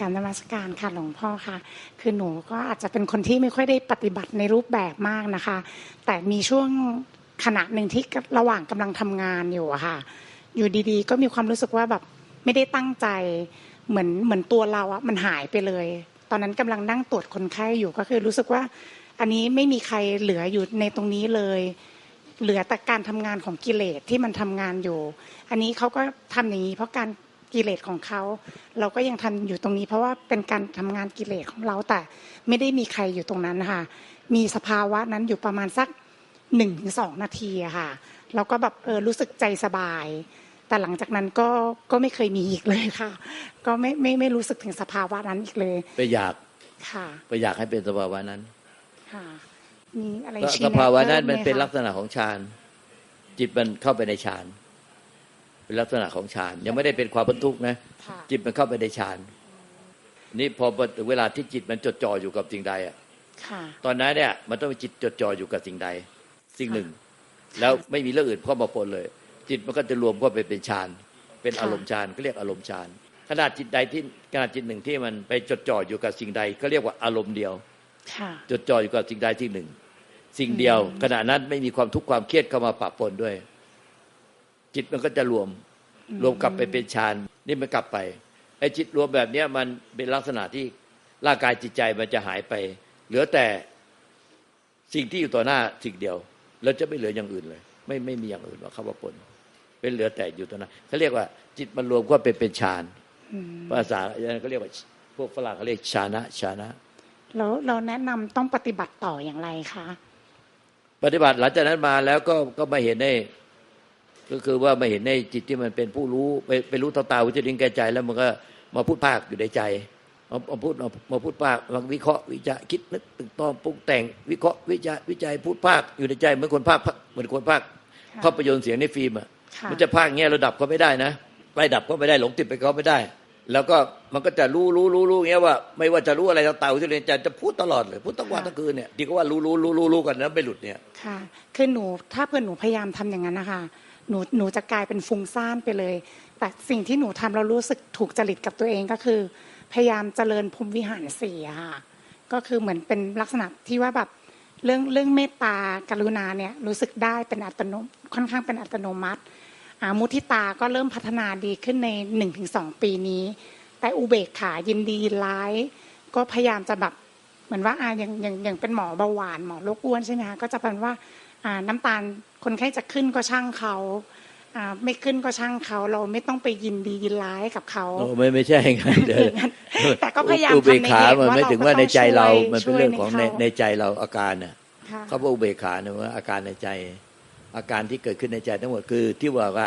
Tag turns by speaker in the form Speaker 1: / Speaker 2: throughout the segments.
Speaker 1: การนมัสการค่ะหลวงพ่อค่ะ คือหนูก็อาจจะเป็นคนที่ไม่ค่อยได้ปฏิบัติในรูปแบบมากนะคะ แต่มีช่วงขณะหนึ่งที่ระหว่างกำลังทำงานอยู่อะค่ะ อยู่ดีๆ ก็มีความรู้สึกว่าแบบไม่ได้ตั้งใจเหมือนเหมือนตัวเราอะมันหายไปเลย ตอนนั้นกำลังนั่งตรวจคนไข้อยู่ก็คือรู้สึกว่า อันนี้ไม่มีใครเหลืออยู่ในตรงนี้เลยเหลือแต่การทำงานของกิเลสที่มันทำงานอยู่ อันนี้เขาก็ทำอย่างนี้เพราะการ กิเลสของเขา เราก็ยังทำอยู่ตรงนี้ เพราะว่าเป็นการทำงานกิเลสของเราแต่ไม่ได้มีใครอยู่ตรงนั้นนะคะมีสภาวะนั้นอยู่ประมาณสักหนึ่งถึงสองนาทีอะค่ะเราก็แบบเออรู้สึกใจสบาย แต่หลังจากนั้นก็ก็ไม่เคยมีอีกเลยค่ะ ก็ไม่ไม่ไม่รู้สึกถึงสภาวะนั้นอีกเลย
Speaker 2: ไปอยาก
Speaker 1: ค่ะ
Speaker 2: ไปอยากให้เป็นสภาวะนั้น
Speaker 1: ค่ะมีอะไร
Speaker 2: ก็
Speaker 1: ชี้
Speaker 2: ส
Speaker 1: แนะ
Speaker 2: ภาวะนั้น
Speaker 1: พิ่
Speaker 2: มันเป็น
Speaker 1: ไหคะ
Speaker 2: ลักษณะของฌานจิตมันเข้าไปในฌาน เป็นลักษณะของฌานยังไม่ได้เป็นความบรรทุกข์นะ
Speaker 1: ค่ะ
Speaker 2: จิตมันเข้าไปในฌานนี่พอถึงเวลาที่จิตมันจดจ่ออยู่กับสิ่งใดอะ
Speaker 1: ค่ะ
Speaker 2: ตอนนั้นเนี่ย มันต้องมีจิตจดจ่ออยู่กับสิ่งใด สิ่งหนึ่ง แล้วไม่มีเรื่องอื่นเข้ามาปนเลย จิตมันก็จะรวมเข้าไปเป็นฌานเป็น
Speaker 1: ค่ะ
Speaker 2: อารมณ์ฌานก็เรียกอารมณ์ฌานขนาดจิตใดที่ขนาดจิตหนึ่งที่มันไปจดจ่ออยู่กับสิ่งใด ก็เรียกว่าอารมณ์เดียว
Speaker 1: ค่ะ
Speaker 2: จดจ่ออยู่กับสิ่งใดสิ่งหนึ่ง สิ่งเดียวขณะนั้นไม่มีความทุกข์ความเครียดเข้ามาปะปนด้วย จิตมันก็จะรวมรวมกลับไปเป็นฌานนี่มันกลับไปไอ้จิตรวมแบบเนี้ยมันเป็นลักษณะที่ร่างกายจิตใจมันจะหายไป เหลือแต่สิ่งที่อยู่ต่อหน้าสิ่งเดียวแล้วจะไม่เหลืออย่างอื่นเลย ไม่ไม่มีอย่างอื่นมาเข้ามาปนเป็นเหลือแต่อยู่ต่อหน้าเขาเรียกว่า จิตมันรวมก็เป็นเป็นฌาน
Speaker 1: อืม
Speaker 2: ภาษาอย่างนั้นเขาเรียกว่าพวกฝรั่งเขาเรียกฌานะฌานะ
Speaker 1: แล้วเราแนะนำต้องปฏิบัติต่ออย่างไรคะ
Speaker 2: ปฏิบัติหลังจากนั้นมาแล้วก็ก็มาเห็นใน ก็คือว่ามาเห็นในจิตที่มันเป็นผู้รู้ไปไปรู้ตาตาวิจาริงแก่ใจ แล้วมันก็มาพูดภาคอยู่ในใจมามาพูดมามาพูดภาคมาวิเคราะห์วิจารณ์คิดนึกตึกตองปรุงแต่ง วิเคราะห์วิจารณ์วิจัยพูดภาคอยู่ในใจเหมือนคนภาคเหมือนคนภาค
Speaker 1: ค่ะ
Speaker 2: ภาพยนตร์เสียงในฟิล์มอะ
Speaker 1: ค่ะ
Speaker 2: มันจะภาคเงี้ยเราดับก็ไม่ได้นะไล่ดับก็ไม่ได้หลงติดไปก็ไม่ได้ แล้วก็มันก็จะรู้รู้รู้รู้เงี้ยว่า ไม่ว่าจะรู้อะไรต่างๆวิจารณ์ใจจะพูดตลอดเลยพูดทั้งวันทั้งคืนเนี่ยดีก็ว่ารู้รู้รู้รู้รู้กันแล้วไม่หลุดเนี่ย
Speaker 1: ค่ะคือหนูถ้าเพื่อนหนูพยายามทำอย่างนั้นนะคะ หนูหนูจะกลายเป็นฟุ้งซ่านไปเลย แต่สิ่งที่หนูทำเรารู้สึกถูกจริตกับตัวเองก็คือ พยายามเจริญภูมิวิหารสี่ค่ะก็คือเหมือนเป็นลักษณะที่ว่าแบบเรื่องเรื่องเมตตากรุณาเนี่ยรู้สึกได้เป็นอัตโนค่อนข้างเป็นอัตโนมัติอามุทิตาก็เริ่มพัฒนาดีขึ้นในหนึ่งถึงสองปีนี้ แต่อุเบกขายินดีร้าย ก็พยายามจะแบบเหมือนว่าอ่าอย่างอย่างอย่างเป็นหมอเบาหวานหมอโรคอ้วนใช่ไหมคะก็จะเป็นว่า อ่าน้ำตาลคนไข้จะขึ้นก็ช่างเขาอ่าไม่ขึ้นก็ช่างเขาเราไม่ต้องไปยินดียินร้ายกับเขา
Speaker 2: โอ้ไม่ไม่ใช่อย่างนั้นเดี๋ยว
Speaker 1: แต่ก็พยายาม
Speaker 2: อุเบก
Speaker 1: ทำใน
Speaker 2: ขา
Speaker 1: เหตุ
Speaker 2: มัน
Speaker 1: ว่า
Speaker 2: ไม่
Speaker 1: เรา
Speaker 2: ถึง
Speaker 1: ก็
Speaker 2: ว่า
Speaker 1: ต้
Speaker 2: ใน
Speaker 1: อง
Speaker 2: ใจเรา
Speaker 1: ช่วย
Speaker 2: มันเป็นเรื่องของใน
Speaker 1: ช่วย
Speaker 2: ในใจเราอาการน่ะ
Speaker 1: ค่ะ
Speaker 2: เขาบอกอุเบกขาเนี่ยว่าอาการในใจ อาการที่เกิดขึ้นในใจทั้งหมดคือ ที่ว่าว่า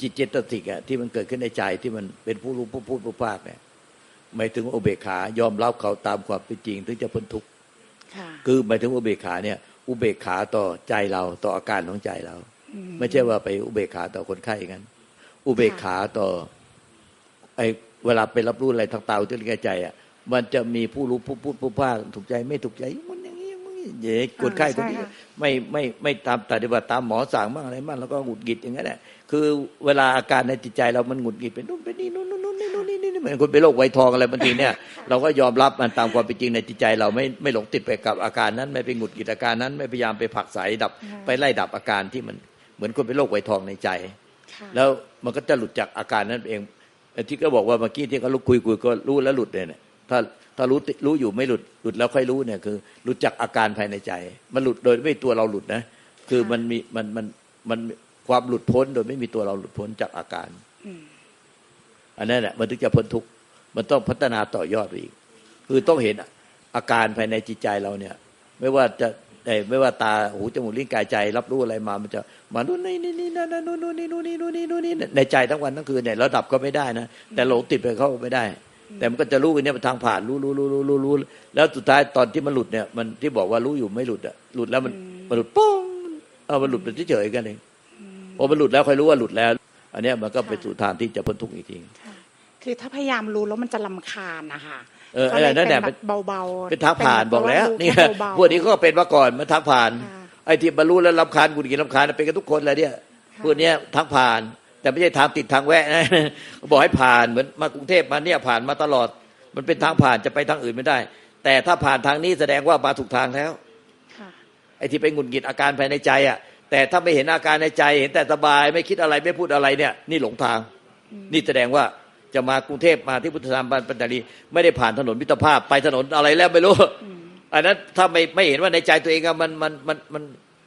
Speaker 2: จิตเจตสิกอะที่มันเกิดขึ้นในใจที่มันเป็นผู้รู้ผู้พูดผู้ภาคเนี่ยหมายถึงว่าอุเบกขายอมรับเขาตามความเป็นจริง ถึงจะพ้นทุกข์
Speaker 1: ค่ะ
Speaker 2: คือหมายถึงอุเบกขาเนี่ย อุเบกขาต่อใจเราต่ออาการของใจเรา
Speaker 1: อืม
Speaker 2: ไม่ใช่ว่าไปอุเบกขาต่อคนไข้อย่างนั้นอุเบกขาต่อ ไอเวลาไปรับรู้อะไรทางตาที่เรียกใจอะ มันจะมีผู้รู้ผู้พูดผู้ภาคถูกใจไม่ถูกใจมันอย่างนี้มันอย่างนี้คนไข้คนนี้
Speaker 1: ใช่ค่ะ
Speaker 2: ไม่ไม่ไม่ตามปฏิบัติตามหมอสั่งบ้างอะไรบ้างแล้วก็หงุดหงิดอย่างนั้นแหละคือเวลาอาการในจิตใจเรามันหงุดหงิดเป็นนู่นเป็นนี่นู่น เหมือนคนเป็นโรคไวทองอะไรบางทีเนี่ย เราก็ยอมรับมันตามความเป็นจริงในจิตใจ เราไม่ไม่หลงติดไปกับอาการนั้น ไม่ไปหงุดหงิดอาการนั้น ไม่พยายามไปผลักไสดับไปไล่ดับอาการที่มันเหมือนคนเป็นโรคไวทองในใจ
Speaker 1: ค่ะ
Speaker 2: แล้วมันก็จะหลุดจากอาการนั้นเองไอ้ที่ก็บอกว่าเมื่อกี้ที่เขาลุกคุยคุยก็รู้แล้วหลุดเลยเนี่ยถ้าถ้ารู้ติรู้อยู่ไม่หลุดหลุดแล้วค่อยรู้เนี่ยคือหลุดจากอาการภายในใจ มันหลุดโดยไม่ตัวเราหลุดนะ คือมันมีมันมันมันความหลุดพ้นโดยไม่มีตัวเราหลุดพ้นจากอาการ
Speaker 1: อืม
Speaker 2: อันนั้นแหละมันถึงจะพ้นทุกข์มันต้องพัฒนาต่อยอดไปอีก คือต้องเห็นอาการภายในจิตใจเราเนี่ย ไม่ว่าจะเอ่อไม่ว่าตาหูจมูกลิ้นกายใจ รับรู้อะไรมา มันจะมานู่นนี่นี่นี่นั่นนั่นนู่นนู่นนี่นู่นนี่นู่นนี่นู่นนี่ในใจทั้งวันทั้งคืนเนี่ยระดับก็ไม่ได้นะแต่หลงติดไปเข้าไม่ได้ แต่มันก็จะรู้กันเนี่ยเป็นทางผ่านรู้รู้รู้รู้รู้รู้แล้วสุดท้ายตอนที่มันหลุดเนี่ยมันที่บอกว่ารู้อยู่ไม่หลุดอะหลุดแล้วมันมันหลุดป้องเอามันหลุดไปเฉยๆกันเองพอมันหลุดแล้วค่อยรู้ว่าหลุดแล้ว อันเนี้ยมันก็ไปสู่ทางที่จะพ้นทุกข์อีกที
Speaker 1: ค่ะคือถ้าพยายามรู้แล้วมันจะลำคาญนะคะ
Speaker 2: เออ
Speaker 1: ก็เลย
Speaker 2: นั่นแหละ
Speaker 1: เป็นแบบเบาๆ
Speaker 2: เป็นทางผ่านบอกแล้ว
Speaker 1: เป็
Speaker 2: นี่
Speaker 1: บบาๆ
Speaker 2: พวกนี้ก็เป็นมาก่อนมันทางผ่าน
Speaker 1: ค่ะ
Speaker 2: ไอ้ที่บรรลุแล้วรำคาญกุญกินรำคาญเป็นกันทุกคนเลยเนี่ยพวกเนี้ยทางผ่าน แต่ไม่ใช่ทางติดทางแวะนะบอกให้ผ่านเหมือนมากรุงเทพมาเนี่ยผ่านมาตลอด มันเป็นทางผ่านจะไปทางอื่นไม่ได้ แต่ถ้าผ่านทางนี้แสดงว่ามาถูกทางแล้ว
Speaker 1: ค่ะ
Speaker 2: ไอ้ที่ไปหงุดหงิดอาการภายในใจอะ แต่ถ้าไม่เห็นอาการในใจ เห็นแต่สบายไม่คิดอะไรไม่พูดอะไรเนี่ย นี่หลงทาง นี่แสดงว่า จะมากรุงเทพมาที่พุทธธรรมบันปัญจารีไม่ได้ผ่านถนนมิตรภาพไปถนนอะไรแล้วไม่รู้อันนั้นถ้าไม่ไม่เห็นว่าในใจตัวเองอะมันมันมันมัน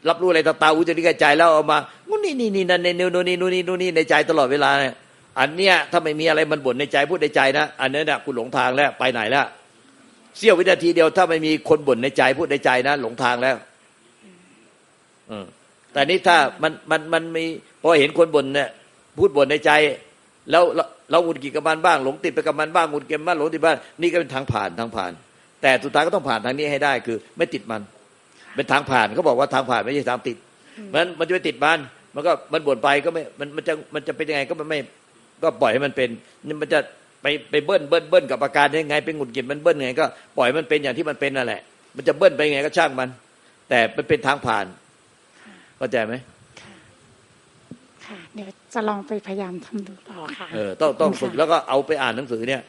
Speaker 2: รับรู้อะไรตาตาหูจมูกลิ้นกายใจแล้วเอามางูนี่นี่นี่นั่นนี่นู่นนี่นู่นนี่นู่นนี่ในใจตลอดเวลาเนี่ยอันเนี้ยถ้าไม่มีอะไรมันบ่นในใจพูดในใจนะอันนั้นน่ะคุณหลงทางแล้วไปไหนแล้วเสี้ยววินาทีเดียวถ้าไม่มีคนบ่นในใจพูดในใจนะหลงทางแล้วเออแต่นี้ถ้ามันมันมันมีพอเห็นคนบ่นเนี่ยพูดบ่นในใจ แล้วเราเราหงุดหงิดกับมันบ้างหลงติดไปกับมันบ้างหงุดหงิดกับมันหลงติดบ้างนี่ก็เป็นทางผ่านทางผ่าน แต่สุดท้ายก็ต้องผ่านทางนี้ให้ได้คือ ไม่ติดมัน เป็นทางผ่านเขาบอกว่าทางผ่านไม่ใช่ทางติดมันมันจะไปติดมันมันก็มันบ่นไปก็ไม่มันมันจะมันจะเป็นยังไงก็มันไม่ก็ปล่อยให้มันเป็นนี่มันจะไปไปเบิ้ลเบิ้ลเบิ้ลกับอาการยังไงเป็นหงุดหงิดมันเบิ้ลยังไงก็ปล่อยมันเป็นอย่างที่มันเป็นนั่นแหละ มันจะเบิ้ลไปยังไงก็ช่างมัน แต่มันเป็นทางผ่านเข้าใจไหม
Speaker 1: ค่ะค่ะเดี๋ยวจะลองไปพยายามทำดูต่อค่ะ
Speaker 2: เออต้องต้อง
Speaker 1: ขบ
Speaker 2: ฝึ
Speaker 1: คุณ
Speaker 2: ก
Speaker 1: ค่ะ
Speaker 2: แล้วก็เอาไปอ่านหนังสือเนี่ย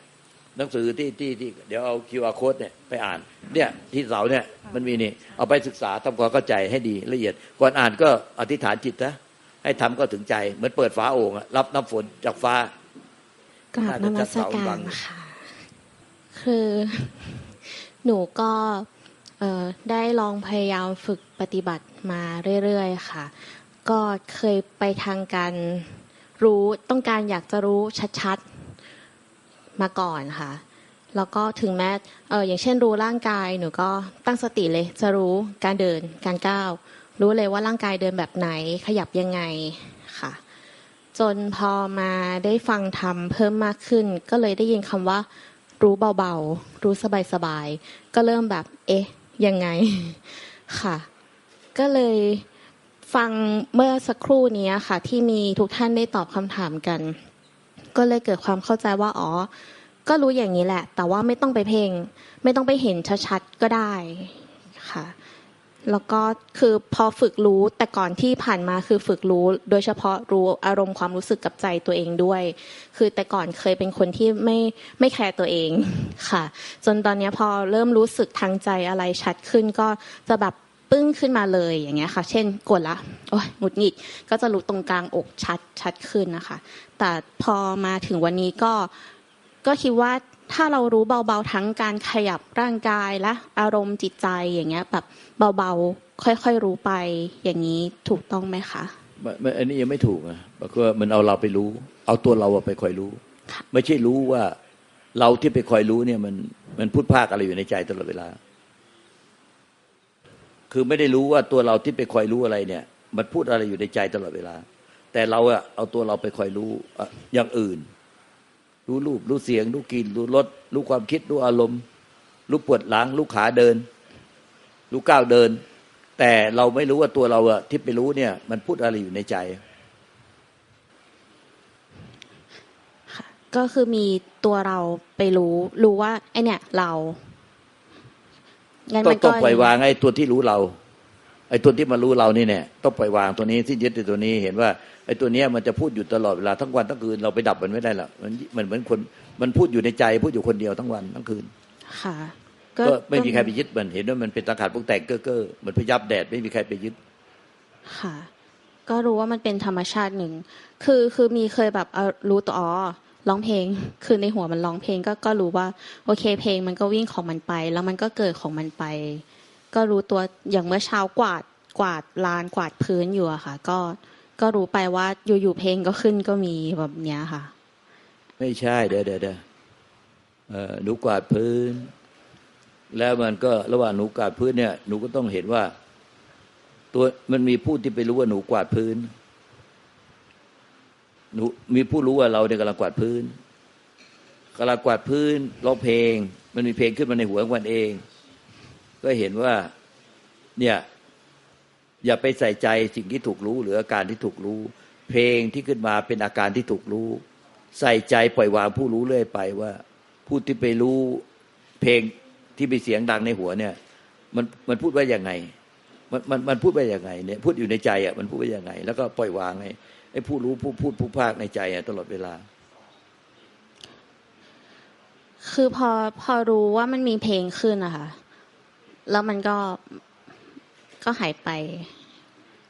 Speaker 2: หนังสือที่ที่ที่เดี๋ยวเอา QR code เนี่ยไปอ่าน เนี่ยที่เสาเนี่ยมันมีนี่เอาไปศึกษาทำความเข้าใจให้ดีละเอียด ก่อนอ่านก็อธิษฐานจิตนะให้ทำก็ถึงใจ เหมือนเปิดฝาโอ่งอะรับน้ำฝนจากฟ้า
Speaker 3: กราบนมัสการค่ะคือหนูก็เอ่อได้ลองพยายามฝึกปฏิบัติมาเรื่อยๆค่ะ ก็เคยไปทางการรู้ต้องการอยากจะรู้ชัดๆมาก่อนค่ะ แล้วก็ถึงแม้เอออย่างเช่นรู้ร่างกายหนูก็ตั้งสติเลย จะรู้การเดินการก้าวรู้เลยว่าร่างกายเดินแบบไหนขยับยังไงค่ะ จนพอมาได้ฟังธรรมเพิ่มมากขึ้น ก็เลยได้ยินคำว่า รู้เบาๆ รู้สบายๆ ก็เริ่มแบบ เอ๊ะ ยังไงค่ะ ก็เลย ฟังเมื่อสักครู่นี้ค่ะ ที่มีทุกท่านได้ตอบคำถามกัน ก็เลยเกิดความเข้าใจว่าอ๋อ ก็รู้อย่างนี้แหละ แต่ว่าไม่ต้องไปเพ่งไม่ต้องไปเห็นชัดๆก็ได้ค่ะ แล้วก็คือพอฝึกรู้แต่ก่อนที่ผ่านมาคือฝึกรู้ โดยเฉพาะรู้อารมณ์ความรู้สึกกับใจตัวเองด้วย คือแต่ก่อนเคยเป็นคนที่ไม่ไม่แคร์ตัวเองค่ะ จนตอนนี้พอเริ่มรู้สึกทางใจอะไรชัดขึ้นก็จะแบบ ปึ้งขึ้นมาเลยอย่างเงี้ยค่ะ เช่นกดละโอ้ยหงุดหงิดก็จะรู้ตรงกลางอกชัดชัดขึ้นนะคะ แต่พอมาถึงวันนี้ก็ก็คิดว่าถ้าเรารู้เบาๆทั้งการขยับร่างกายและอารมณ์จิตใจอย่างเงี้ยแบบเบาๆ ค่อยๆรู้ไปอย่างนี้ถูกต้องไหมคะ
Speaker 2: ไม่ไม่อันนี้ยังไม่ถูกอะเพราะว่ามันเอาเราไปรู้ เอาตัวเราอะไปคอยรู้
Speaker 3: ค่ะ
Speaker 2: ไม่ใช่รู้ว่าเราที่ไปคอยรู้เนี่ยมันมันพูดภาคอะไรอยู่ในใจตลอดเวลา คือไม่ได้รู้ว่าตัวเราที่ไปคอยรู้อะไรเนี่ย มันพูดอะไรอยู่ในใจตลอดเวลา แต่เราอะเอาตัวเราไปคอยรู้อย่างอื่น รู้รูปรู้เสียง รู้กลิ่นรู้รสรู้ความคิดรู้อารมณ์ รู้ปวดหลังรู้ขาเดิน รู้ก้าวเดิน แต่เราไม่รู้ว่าตัวเราอะที่ไปรู้เนี่ย มันพูดอะไรอยู่ในใจ
Speaker 3: ก็คือมีตัวเราไปรู้ รู้ว่าไอเนี่ยเรา
Speaker 2: ต้อ
Speaker 3: มั
Speaker 2: ง
Speaker 3: น
Speaker 2: ต้
Speaker 3: ก็
Speaker 2: องปล่อยวางไอ้ตัวที่รู้เรา ไอ้ตัวที่มารู้เรานี่เนี่ยต้องปล่อยวางตัวนี้ที่ยึดในตัวนี้เห็นว่าไอ้ตัวเนี้ยมันจะพูดอยู่ตลอดเวลาทั้งวันทั้งคืนเราไปดับมันไม่ได้หรอกมันมันเหมือนคนมันพูดอยู่ในใจพูดอยู่คนเดียวทั้งวันทั้งคืน
Speaker 3: ค่ะ
Speaker 2: ก็ไม่มีใครไปยึดมันเห็นว่ามันเป็นตังขาดพวกแต่งเก้อเก้อเหมือนพยับแดดไม่มีใครไปยึด
Speaker 3: ค่ะ ก็รู้ว่ามันเป็นธรรมชาติหนึ่ง คือคือมีเคยแบบเอ่อรู้ตัวอ๋อ ร้องเพลง คือในหัวมันร้องเพลงก็ก็รู้ว่า โอเค เพลงมันก็วิ่งของมันไป แล้วมันก็เกิดของมันไป ก็รู้ตัวอย่างเมื่อเช้ากวาดกวาดลานกวาดพื้นอยู่อะค่ะ ก็ก็รู้ไปว่าอยู่ๆเพลงก็ขึ้นก็มีแบบเนี้ยค่ะ
Speaker 2: ไม่ใช่เดี๋ยวเดี๋ยวเดี๋ยวหนูกวาดพื้น แล้วมันก็ระหว่างหนูกวาดพื้นเนี่ยหนูก็ต้องเห็นว่า ตัวมันมีผู้ที่ไปรู้ว่าหนูกวาดพื้น มีผู้รู้ว่าเราเนี่ยกำลังกวาดพื้นกำลังกวาดพื้นร้องเพลง มันมีเพลงขึ้นมาในหัวของมันเอง ก็เห็นว่า เนี่ย อย่าไปใส่ใจสิ่งที่ถูกรู้ หรืออาการที่ถูกรู้ เพลงที่ขึ้นมาเป็นอาการที่ถูกรู้ ใส่ใจปล่อยวางผู้รู้เรื่อยไปว่า ผู้ที่ไปรู้ เพลงที่มีเสียงดังในหัวเนี่ย มันมันพูดว่าอยังไง มันมันมันพูดว่ายังไงเนี่ยพูดอยู่ในใจอะมันพูดว่ายังไง แล้วก็ปล่อยวางไงไอ้ผู้รู้ผู้พูดผู้ภาคในใจอะตลอดเวลา
Speaker 3: คือพอพอรู้ว่ามันมีเพลงขึ้นอะค่ะแล้วมันก็ก็หายไป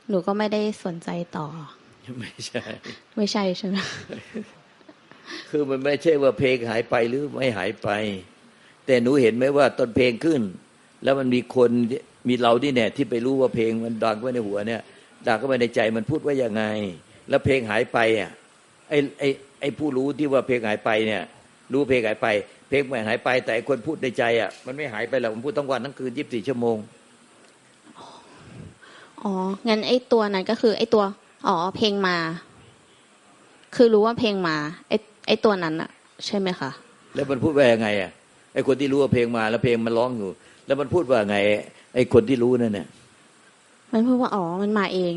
Speaker 3: หนูก็ไม่ได้สนใจต่อ
Speaker 2: ไม่ใช่
Speaker 3: ไม่ใช่ใช่ไหม
Speaker 2: คือมันไม่ใช่ว่าเพลงหายไปหรือไม่หายไป แต่หนูเห็นไหมว่าตอนเพลงขึ้น แล้วมันมีคน มีเราที่เนี่ยที่ไปรู้ว่าเพลงมันดังไว้ในหัวเนี่ยดังเข้าไปในใจมันพูดว่ายังไง แล้วเพลงหายไปอะไอ้ไอ้ไอ้ผู้รู้ที่ว่าเพลงหายไปเนี่ย รู้เพลงหายไป เพลงไม่หายไป แต่ไอ้คนพูดในใจอะมันไม่หายไปหรอกมันพูดทั้งวันทั้งคืนยี่สิบสี่ชั่วโมง
Speaker 3: อ๋องั้นไอ้ตัวนั้นก็คือไอ้ตัวอ๋อเพลงมา คือรู้ว่าเพลงมาไอ้ไอ้ตัวนั้นอะใช่ไหมคะ
Speaker 2: แล้วมันพูดว่ายังไงอะไอ้คนที่รู้ว่าเพลงมาแล้วเพลงมันร้องอยู่ แล้วมันพูดว่าไง ไอ้คนที่รู้นั่นเนี่ย
Speaker 3: มันพูดว่าอ๋อมันมาเอง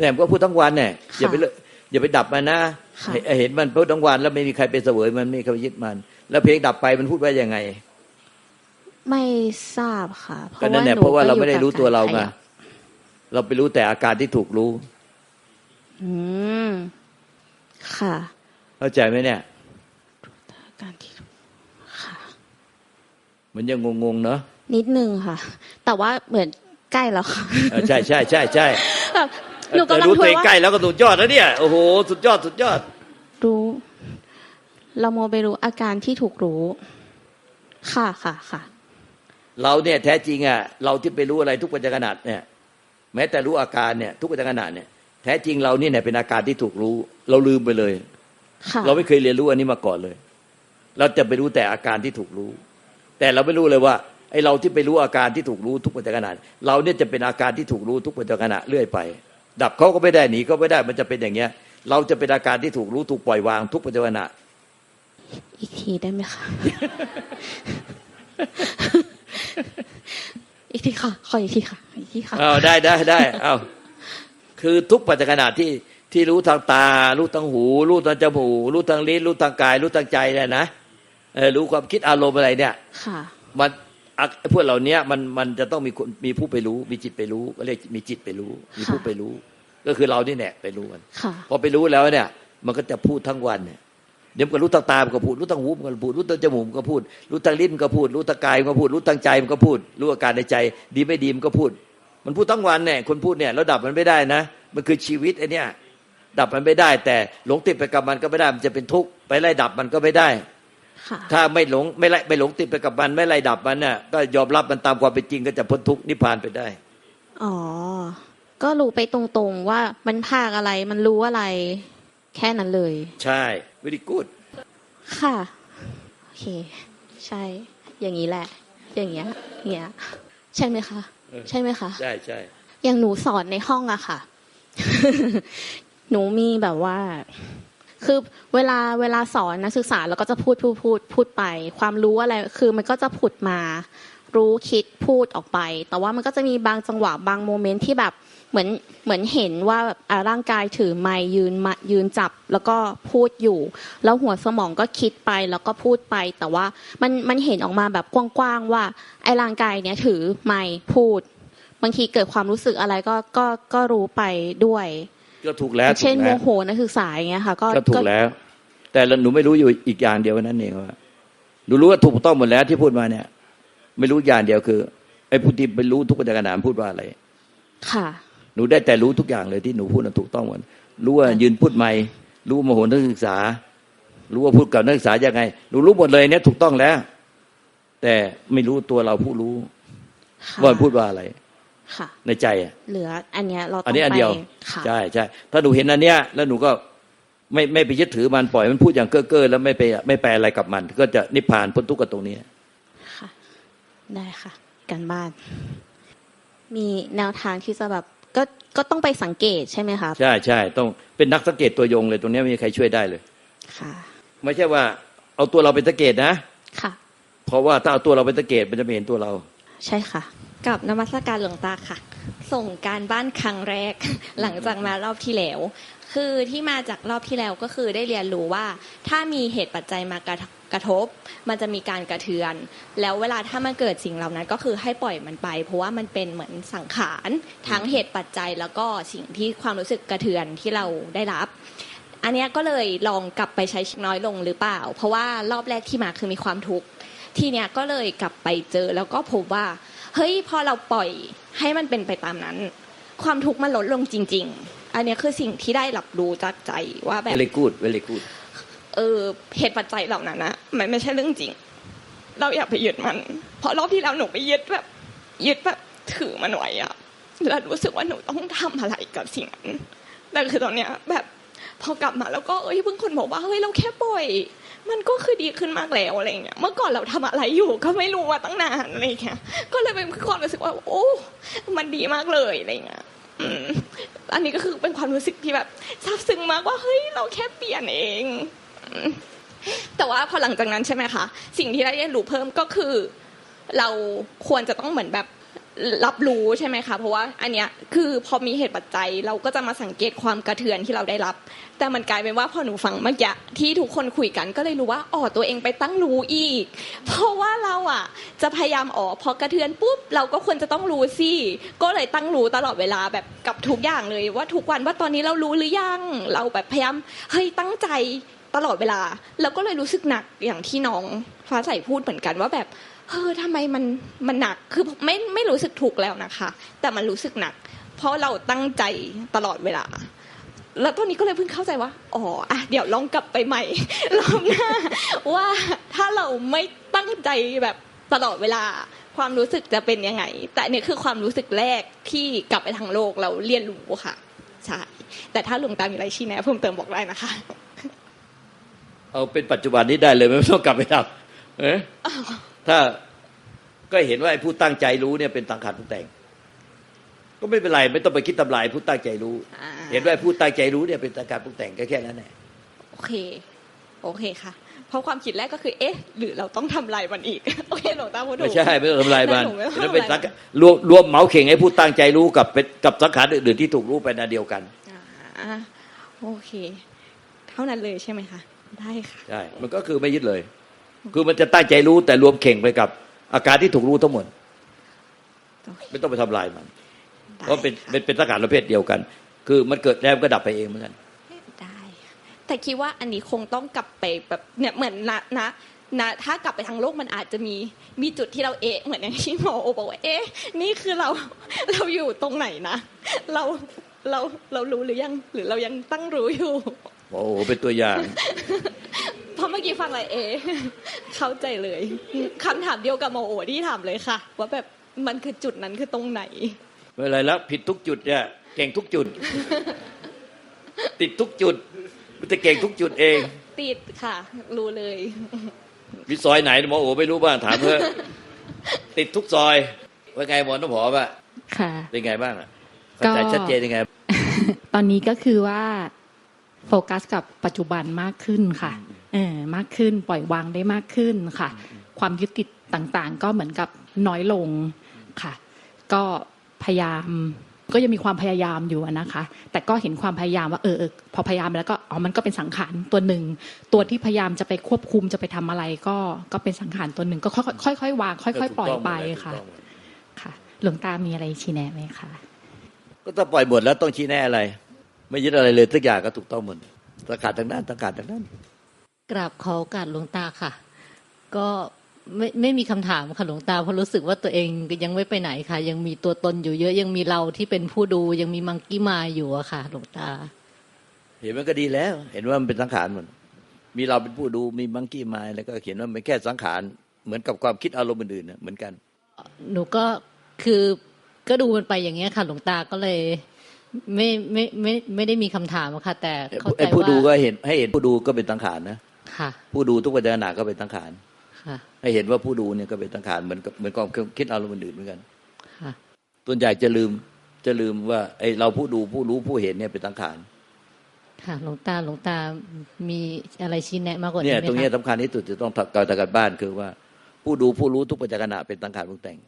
Speaker 2: แต่มันก็พูดทั้งวันเนี่ยอย่าไปเลอย่าไปดับมันนะ
Speaker 3: ค่ะ
Speaker 2: เห็นเห็นมันพูดทั้งวันแล้วไม่มีใครไปเสวยมันไม่มีใครไปยึดมัน แล้วเพลงดับไปมันพูดว่ายังไง
Speaker 3: ไม่ทราบค่ะเพ
Speaker 2: ก็
Speaker 3: ราะ
Speaker 2: นั่
Speaker 3: ว่าน
Speaker 2: แหละ
Speaker 3: หนู
Speaker 2: เพราะว่า
Speaker 3: ก็
Speaker 2: เรา
Speaker 3: อยู่
Speaker 2: ไม่ได้
Speaker 3: กับ
Speaker 2: รู้ตัวเราไง
Speaker 3: กขยับ
Speaker 2: เราไปรู้แต่อาการที่ถูกรู้
Speaker 3: อืมค่ะ
Speaker 2: เข้าใจไหมเนี่ย
Speaker 3: การที่ค่ะ
Speaker 2: มันยังงงๆเนาะ
Speaker 3: นิดนึงค่ะ แต่ว่าเหมือนใกล้แล้วค่ะ
Speaker 2: เออใช่ใช่ใช่ใช่
Speaker 3: แบบหนูกำลัง
Speaker 2: รู้
Speaker 3: พู
Speaker 2: ตัว
Speaker 3: ด
Speaker 2: เอง
Speaker 3: ว่า
Speaker 2: ใกล้แล้วก็สุดยอดแล้วเนี่ยโอ้โหสุดยอดสุดยอด
Speaker 3: รู้เราโมไปรู้อาการที่ถูกรู้ ค่ะค่ะค่ะ
Speaker 2: เราเนี่ยแท้จริงอะเราที่ไปรู้อะไรทุกปัจจุบันเนี่ย แม้แต่รู้อาการเนี่ย ทุกปัจจุบันเนี่ยแท้จริงเรานี่เนี่ยเป็นอาการที่ถูกรู้ เราลืมไปเลย
Speaker 3: ค่ะ
Speaker 2: เราไม่เคยเรียนรู้อันนี้มาก่อนเลย เราจะไปรู้แต่อาการที่ถูกรู้ แต่เราไม่รู้เลยว่า ไอ้เราที่ไปรู้อาการที่ถูกรู้ทุกปัจจุบันเราเนี่ยจะเป็นอาการที่ถูกรู้ทุกปัจจุบันเรื่อยไป ดับเขาก็ไม่ได้หนีก็ไม่ได้มันจะเป็นอย่างเงี้ย เราจะเป็นอาการที่ถูกรู้ถูกปล่อยวางทุกปัจจุบัน
Speaker 3: อีกทีได้ไหมคะอีกทีค่ะขออีกทีค่ะอีกทีค่ะ
Speaker 2: เอาได้ได้ได้เอาคือทุกปัจจุบันที่ที่รู้ทางตา รู้ทางหู รู้ทางจมูกรู้ทางลิ้นรู้ทางกาย รู้ทางใจเนี่ยนะเออรู้ความคิดอารมณ์อะไรเนี่ย
Speaker 3: ค่ะ
Speaker 2: มันอะ พวกเหล่านี้มันมันจะต้องมีคนมีผู้ไปรู้ มีจิตไปรู้ก็เรียกมีจิตไปรู้ มีผู้
Speaker 3: ค่ะ
Speaker 2: ไปรู้ ก็คือเรานี่แหละไปรู้กัน
Speaker 3: ค่ะ
Speaker 2: พอไปรู้แล้วเนี่ย มันก็จะพูดทั้งวันเนี่ยเดี๋ยวมันก็รู้ทางตามันก็พูดรู้ทางหูมันก็พูดรู้ทางจมูกมันก็พูด รู้ทางลิ้นมันก็พูด รู้ทางกายมันก็พูด รู้ทางใจมันก็พูด รู้อาการในใจ ดีไม่ดีมันก็พูด มันพูดทั้งวันเนี่ยคนพูดเนี่ยแล้วดับมันไม่ได้นะ มันคือชีวิตไอ้เนี่ยดับมันไม่ได้ แต่หลงติดไปกับมันก็ไม่ได้มันจะเป็นทุกข์ไปไล่ดับมันก็ไม่ได้
Speaker 3: ค่ะ
Speaker 2: ถ้าไม่หลงไม่ไล่ไม่หลงติดไปกับมันไม่ไล่ดับมันน่ะก็ยอมรับมันตามความเป็นจริงก็จะพ้นทุกข์นิพพานไปได้
Speaker 3: อ๋อ ก็รู้ไปตรงๆว่ามันภาคอะไรมันรู้อะไร แค่นั้นเลย
Speaker 2: ใช่วิธีกูด
Speaker 3: ค่ะ โอเค ใช่ อย่างนี้แหละ อย่างเงี้ยอย่างเงี้ย ใช่ไหมคะ ใช่ไหมคะ
Speaker 2: ใช่ใช่
Speaker 3: อย่างหนูสอนในห้องอะค่ะ หนูมีแบบว่า คือเวลาเวลาสอนนักศึกษาเราก็จะพูดพูดพูดพูดไป ความรู้อะไรคือมันก็จะผุดมา รู้คิดพูดออกไป แต่ว่ามันก็จะมีบางจังหวะบางโมเมนต์ที่แบบเหมือนเหมือนเห็นว่าแบบร่างกายถือไม้ยืนมายืนจับแล้วก็พูดอยู่ แล้วหัวสมองก็คิดไปแล้วก็พูดไป แต่ว่ามันมันเห็นออกมาแบบกว้างๆว่าไอ้ร่างกายเนี้ยถือไม้พูด บางทีเกิดความรู้สึกอะไรก็ก็ก็รู้ไปด้วย
Speaker 2: ก็ถูกแล้ว
Speaker 3: เช่น
Speaker 2: ถูก
Speaker 3: โม
Speaker 2: แล้ว
Speaker 3: โหนักศึกษาอย่างเงี้ยค่ะ ก็
Speaker 2: ก็ถูกแล้ว แต่หนูไม่รู้อยู่อีกอย่างเดียวนั่นเองว่าหนูรู้ว่าถูกต้องหมดแล้วที่พูดมาเนี่ย ไม่รู้อย่างเดียวคือไอ้ผู้ที่ไปรู้ทุกปัจจุบันพูดว่าอะไร
Speaker 3: ค่ะ
Speaker 2: หนูได้แต่รู้ทุกอย่างเลยที่หนูพูดน่ะถูกต้องหมดรู้ว่ายืนพูดไม่รู้ว่าโมโหนักศึกษา รู้ว่าพูดกับนักศึกษายังไงหนูรู้หมดเลยเนี่ยถูกต้องแล้ว แต่ไม่รู้ตัวเราผู้รู้
Speaker 3: ค่ะ
Speaker 2: ว่ามันพูดว่าอะไร
Speaker 3: ค่ะ
Speaker 2: ในใจอะ
Speaker 3: เหลือ อันเนี้ยเราต้
Speaker 2: อั
Speaker 3: อนง
Speaker 2: นี้อัน
Speaker 3: ไป
Speaker 2: เดียว
Speaker 3: ค่ะ
Speaker 2: ใช่ใช่ถ้าหนูเห็นอันเนี้ย แล้วหนูก็ไม่ไม่ไปยึดถือมันปล่อยมันพูดอย่างเก้อเก้อแล้วไม่ไปไม่แปลอะไรกับมัน ก็จะนิพพานพ้นทุกข์กับตรงนี้
Speaker 3: ค่ะ ได้ค่ะ กันบ้าน มีแนวทางที่จะแบบก็ก็ต้องไปสังเกตใช่ไหมคะ
Speaker 2: ใช่ใช่ต้องเป็นนักสังเกตตัวยงเลยตรงนี้ไม่มีใครช่วยได้เลย
Speaker 3: ค่ะ
Speaker 2: ไม่ใช่ว่า เอาตัวเราไปสังเกตนะ
Speaker 3: ค่ะ
Speaker 2: เพราะว่าถ้าเอาตัวเราไปสังเกตมันจะไม่เห็นตัวเรา
Speaker 3: ใช่ค่ะ
Speaker 4: กับนมัสการหลวงตาค่ะ ส่งการบ้านครั้งแรก หลังจากมารอบที่แล้ว คือที่มาจากรอบที่แล้วก็คือได้เรียนรู้ว่า ถ้ามีเหตุปัจจัยมากระทกระทบ มันจะมีการกระเทือน แล้วเวลาถ้ามันเกิดสิ่งเหล่านั้นก็คือให้ปล่อยมันไป เพราะว่ามันเป็นเหมือนสังขารทั้งเหตุปัจจัยแล้วก็สิ่งที่ความรู้สึกกระเทือนที่เราได้รับ อันนี้ก็เลยลองกลับไปใช้น้อยลงหรือเปล่า เพราะว่ารอบแรกที่มาคือมีความทุกข์ทีเนี้ยก็เลยกลับไปเจอแล้วก็พบว่า เฮ้ยพอเราปล่อยให้มันเป็นไปตามนั้น ความทุกข์มันลดลงจริง ๆ อันเนี้ยคือสิ่งที่ได้รับรู้จากใจว่าแบบ
Speaker 2: เวลกูดเวลกูด
Speaker 4: เออเหตุปัจจัยเหล่านั้นนะมันไม่ใช่เรื่องจริง เราอย่าไปยึดมัน เพราะรอบที่แล้วหนูไปยึดแบบยึดแบบถือมันไว้อะแล้วรู้สึกว่าหนูต้องทำอะไรกับสิ่งนั้นแต่คือตอนเนี้ยแบบ พอกลับมาแล้วก็เอ้ยเพิ่งคนบอกว่าเฮ้ยเราแค่ปล่อยมันก็คือดีขึ้นมากแล้วอะไรเงี้ย เมื่อก่อนเราทำอะไรอยู่ก็ไม่รู้ว่าตั้งนานอะไรเงี้ย ก็เลยเป็นความรู้สึกว่า โอ้ มันดีมากเลยอะไรเงี้ยอันนี้ก็คือเป็นความรู้สึกที่แบบซาบซึ้งมากว่าเฮ้ยเราแค่เปลี่ยนเอง แต่ว่าพอหลังจากนั้นใช่ไหมคะ สิ่งที่ได้เรียนรู้เพิ่มก็คือ เราควรจะต้องเหมือนแบบ รับรู้ใช่ไหมคะเพราะว่าอันเนี้ยคือพอมีเหตุปัจจัยเราก็จะมาสังเกตความกระเทือนที่เราได้รับ แต่มันกลายเป็นว่าพอหนูฟังเมื่อกี้ที่ทุกคนคุยกันก็เลยรู้ว่าอ๋อตัวเองไปตั้งรู้อีก เพราะว่าเราอะจะพยายามอ๋อพอกระเทือนปุ๊บเราก็ควรจะต้องรู้สิก็เลยตั้งรู้ตลอดเวลาแบบกับทุกอย่างเลยว่าทุกวันว่าตอนนี้เรารู้หรือยังเราแบบพยายามเฮ้ยตั้งใจตลอดเวลา แล้วก็เลยรู้สึกหนักอย่างที่น้องฟ้าใสพูดเหมือนกันว่าแบบ เฮ้อทำไมมันมันหนักคือไม่ไม่รู้สึกถูกแล้วนะคะ แต่มันรู้สึกหนัก เพราะเราตั้งใจตลอดเวลา แล้วตอนนี้ก็เลยเพิ่งเข้าใจว่าอ๋ออะเดี๋ยวลองกลับไปใหม่รอบหน้าว่าถ้าเราไม่ตั้งใจแบบตลอดเวลาความรู้สึกจะเป็นยังไง แต่อันนี่คือความรู้สึกแรกที่กลับไปทางโลกเราเรียนรู้ค่ะใช่แต่ถ้าหลวงตามีอะไรชี้แนะเพิ่มเติมบอกได้นะคะ
Speaker 2: เอาเป็นปัจจุบันนี้ได้เลยไม่ต้องกลับไปทำเอ๊ะ ถ้าก็เห็นว่าไอ้ผู้ตั้งใจรู้เนี่ยเป็นสังขารปรุงแต่ง ก็ไม่เป็นไรไม่ต้องไปคิดทำลายผู้ตั้งใจรู้
Speaker 4: อ่า
Speaker 2: เห็นว่าไอ้ผู้ตั้งใจรู้เนี่ยเป็นสังขารปรุงแต่งก็แค่นั้นแหละ
Speaker 4: โอเค โอเคค่ะ เพราะความคิดแรกก็คือ เอ๊ะ หรือเราต้องทำลายมันอีก โอเคหลวงตาพูดถูก
Speaker 2: ไม่ใช่ไม่ต้องทำลายมัน
Speaker 4: หนูไม่ต้อง
Speaker 2: แล้วเป็น
Speaker 4: ทำลายมัน
Speaker 2: สังขารรวมรวมเหมาเข่งให้ผู้ตั้งใจรู้กับเป็นกับสังขารอื่นๆที่ถูกรู้เป็นอันเดียวกัน
Speaker 4: อ่าโอเค เท่านั้นเลยใช่ไหมคะ ได้ค่ะ
Speaker 2: ใช่มันก็คือไม่ยึดเลย คือมันจะตั้งใจรู้แต่รวมเข่งไปกับ อาการที่ถูกรู้ทั้งหมด
Speaker 4: โอเค
Speaker 2: ไม่ต้องไปทำลายมัน
Speaker 4: ได้
Speaker 2: เพราะเป็น
Speaker 4: ค่ะ
Speaker 2: เป็นเป็นสังขารประเภทเดียวกัน คือมันเกิดแล้วมันก็ดับไปเองเหมือนกัน
Speaker 4: ได้ค่ะแต่คิดว่าอันนี้คงต้องกลับไปแบบเนี่ยเหมือนนะนะนะถ้ากลับไปทางโลกมันอาจจะมีมีจุดที่เราเอ๊ะเหมือนอย่างที่หมอโอบอกว่าเอ๊ะนี่คือเราเราอยู่ตรงไหนนะ เราเราเรารู้หรือยังหรือเรายังตั้งรู้อยู่
Speaker 2: โอ้โหเป็นตัวอย่าง
Speaker 4: เพราะเมื่อกี้ฟังอะไรเอะเข้าใจเลยคำถามเดียวกับหมอโอที่ถามเลยค่ะ ว่าแบบมันคือจุดนั้นคือตรงไหน
Speaker 2: ไม่เป็นไรแล้วผิดทุกจุดเนี่ยเก่งทุกจุด ติดทุกจุดมันจะเก่งทุกจุดเอง
Speaker 4: ติดค่ะ รู้เลย
Speaker 2: มีซอยไหนหมอโอไม่รู้บ้างถามเพื่อติดทุกซอยว่าไงหมอน้ำหอมอะ
Speaker 5: ค่ะ
Speaker 2: เป็นไงบ้างอะเข้าใจ
Speaker 5: ก็
Speaker 2: ชัดเจนยังไง
Speaker 5: ตอนนี้ก็คือว่า โฟกัสกับปัจจุบันมากขึ้นค่ะเออมากขึ้นปล่อยวางได้มากขึ้นค่ะ ความยึดติดต่างๆ ก็เหมือนกับน้อยลงค่ะ ก็พยายามก็ยังมีความพยายามอยู่อะนะคะ แต่ก็เห็นความพยายามว่าเออเออพอพยายามแล้วก็อ๋อมันก็เป็นสังขารตัวหนึ่ง ตัวที่พยายามจะไปควบคุมจะไปทำอะไร ก็ก็เป็นสังขารตัวหนึ่งก็ค่อยๆค่อยๆวางค่อย ๆ ปล่อยไปค่ะ
Speaker 2: ถูกต้องหมด
Speaker 5: ค่ะ หลวงตามีอะไรชี้แนะไหมคะ
Speaker 2: ก็ถ้าปล่อยหมดแล้วต้องชี้แน่อะไร ไม่ยึดอะไรเลยทุกอย่างก็ถูกต้องหมดสังขารทางนั้นสังขารทางนั้น
Speaker 6: กราบขอโอกาสหลวงตาค่ะ ก็ไม่ไม่มีคำถามค่ะหลวงตาเพราะรู้สึกว่าตัวเองยังไม่ไปไหนค่ะ ยังมีตัวตนอยู่เยอะยังมีเราที่เป็นผู้ดูยังมีมังกี้มาอยู่อะค่ะ หลวงตา
Speaker 2: เห็นมันก็ดีแล้ว เห็นว่ามันเป็นสังขารหมดมีเราเป็นผู้ดูมีมังกี้มายแล้วก็เขียนว่ามันแค่สังขารเหมือนกับความคิดอารมณ์อื่นๆนะเหมือนกัน
Speaker 6: หนูก็คือก็ดูมันไปอย่างเงี้ยค่ะ หลวงตาก็เลย ไม่ไม่ไม่ไม่ได้มีคำถามอะค่ะ แต่เข้าใจ
Speaker 2: ไอ้ผู้
Speaker 6: ว่า
Speaker 2: ดูก็เห็นให้เห็นผู้ดูก็เป็นสังขารนะ
Speaker 6: ค่ะ
Speaker 2: ผู้ดูทุกปัจจัยขณะก็เป็นสังขาร
Speaker 6: ค่ะ
Speaker 2: ให้เห็นว่าผู้ดูเนี่ยก็เป็นสังขารเหมือนกับเหมือนความคิดอารมณ์อื่นๆเหมือนกัน
Speaker 6: ค่ะ
Speaker 2: ส่วนใหญ่จะลืมจะลืมว่าไอ้เราผู้ดูผู้รู้ผู้เห็นเนี่ยเป็นสังขาร
Speaker 6: ค่ะหลวงตาหลวงตามีอะไรชี้แนะมากกว่า
Speaker 2: เนี่
Speaker 6: นี้
Speaker 2: ย
Speaker 6: ไหม
Speaker 2: ตรงเนี้ย
Speaker 6: คะ
Speaker 2: สำคัญที่สุดจะต้องการทำการบ้านคือว่า ผู้ดูผู้รู้ทุกปัจจัยขณะเป็นสังขารปรุงแต่ง